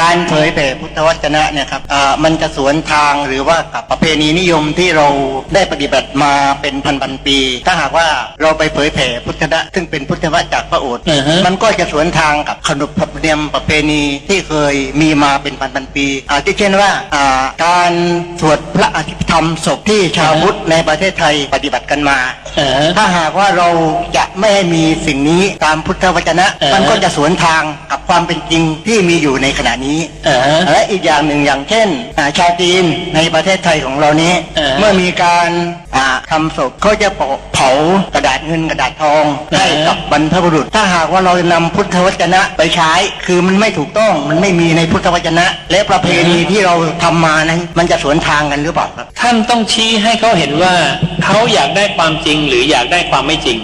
การเผยแผ่พุทธวจนะเนี่ยครับอ่ามันจะสวนทางหรือว่ากับประเพณีนิยมที่เราได้ปฏิบัติมาเป็นพันพันๆปี ถ้าหากว่าเราไปเผยแผ่พุทธวจนะซึ่งเป็นพุทธวจนะจากพระโอษฐ์อือฮะมันก็จะสวนทางกับขนบธรรมเนียมประเพณีที่เคยมีมาเป็นพันพันๆปีอาทิเช่นว่าอ่าการสวดพระอภิธรรมศพที่ชาวพุทธในประเทศไทยปฏิบัติกันมาอ่าฮะ ถ้าหากว่าเราจะไม่ให้มีสิ่งนี้ตามพุทธวจนะเออมันก็จะสวนทางกับความเป็นจริงที่มีอยู่ในขณะนี้อ่าฮะและอีกอย่างหนึ่งอย่างเช่นอ่าชาวจีนในประเทศไทยของเรานี้เออเมื่อมีการอ่าทำศพเขาจะเผากระดาษเงินกระดาษทองเออให้กับบรรพบุรุษ ถ้าหากว่าเรานำพุทธวจนะไปใช้ คือมันไม่ถูกต้องมันไม่มีในพุทธวจนะ และประเพณีที่เราทำมานั้นมันจะสวนทางกันหรือเปล่าครับ ท่านต้องชี้ให้เขาเห็นว่า เขาอยากได้ความจริงหรืออยากได้ความไม่จริง